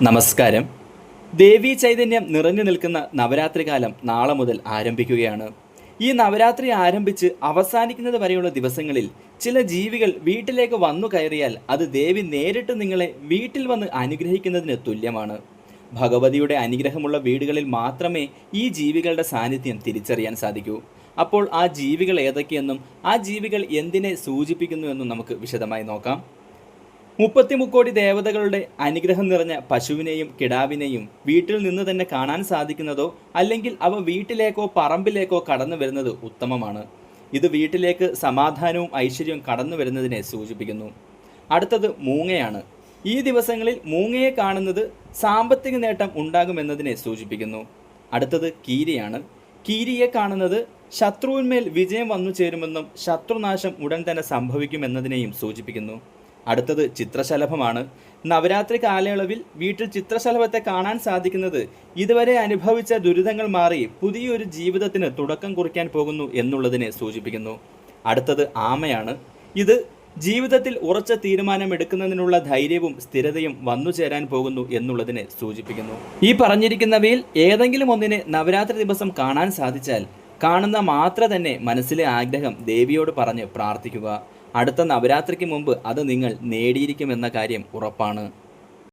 നമസ്കാരം. ദേവി ചൈതന്യം നിറഞ്ഞു നിൽക്കുന്ന നവരാത്രി കാലം നാളെ മുതൽ ആരംഭിക്കുകയാണ്. ഈ നവരാത്രി ആരംഭിച്ച് അവസാനിക്കുന്നത് വരെയുള്ള ദിവസങ്ങളിൽ ചില ജീവികൾ വീട്ടിലേക്ക് വന്നു കയറിയാൽ അത് ദേവി നേരിട്ട് നിങ്ങളെ വീട്ടിൽ വന്ന് അനുഗ്രഹിക്കുന്നതിന് തുല്യമാണ്. ഭഗവതിയുടെ അനുഗ്രഹമുള്ള വീടുകളിൽ മാത്രമേ ഈ ജീവികളുടെ സാന്നിധ്യം തിരിച്ചറിയാൻ സാധിക്കൂ. അപ്പോൾ ആ ജീവികൾ ഏതൊക്കെയെന്നും ആ ജീവികൾ എന്തിനെ സൂചിപ്പിക്കുന്നു എന്നും നമുക്ക് വിശദമായി നോക്കാം. മുപ്പത്തിമുക്കോടി ദേവതകളുടെ അനുഗ്രഹം നിറഞ്ഞ പശുവിനെയും കിടാവിനെയും വീട്ടിൽ നിന്ന് തന്നെ കാണാൻ സാധിക്കുന്നതോ അല്ലെങ്കിൽ അവ വീട്ടിലേക്കോ പറമ്പിലേക്കോ കടന്നു വരുന്നത് ഉത്തമമാണ്. ഇത് വീട്ടിലേക്ക് സമാധാനവും ഐശ്വര്യവും കടന്നു വരുന്നതിനെ സൂചിപ്പിക്കുന്നു. അടുത്തത് മൂങ്ങയാണ്. ഈ ദിവസങ്ങളിൽ മൂങ്ങയെ കാണുന്നത് സാമ്പത്തിക നേട്ടം ഉണ്ടാകുമെന്നതിനെ സൂചിപ്പിക്കുന്നു. അടുത്തത് കീരിയാണ്. കീരിയെ കാണുന്നത് ശത്രുവിന്മേൽ വിജയം വന്നു ചേരുമെന്നും ശത്രുനാശം ഉടൻ തന്നെ സംഭവിക്കുമെന്നതിനെയും സൂചിപ്പിക്കുന്നു. അടുത്തത് ചിത്രശലഭമാണ്. നവരാത്രി കാലയളവിൽ വീട്ടിൽ ചിത്രശലഭത്തെ കാണാൻ സാധിക്കുന്നത് ഇതുവരെ അനുഭവിച്ച ദുരിതങ്ങൾ മാറി പുതിയൊരു ജീവിതത്തിന് തുടക്കം കുറിക്കാൻ പോകുന്നു എന്നുള്ളതിനെ സൂചിപ്പിക്കുന്നു. അടുത്തത് ആമയാണ്. ഇത് ജീവിതത്തിൽ ഉറച്ച തീരുമാനമെടുക്കുന്നതിനുള്ള ധൈര്യവും സ്ഥിരതയും വന്നു ചേരാൻ പോകുന്നു എന്നുള്ളതിനെ സൂചിപ്പിക്കുന്നു. ഈ പറഞ്ഞിരിക്കുന്നവയിൽ ഏതെങ്കിലും ഒന്നിനെ നവരാത്രി ദിവസം കാണാൻ സാധിച്ചാൽ കാണുന്ന മാത്ര തന്നെ മനസ്സിലെ ആഗ്രഹം ദേവിയോട് പറഞ്ഞ് പ്രാർത്ഥിക്കുക. അടുത്ത നവരാത്രിക്ക് മുമ്പ് അത് നിങ്ങൾ നേടിയിരിക്കുമെന്ന കാര്യം ഉറപ്പാണ്.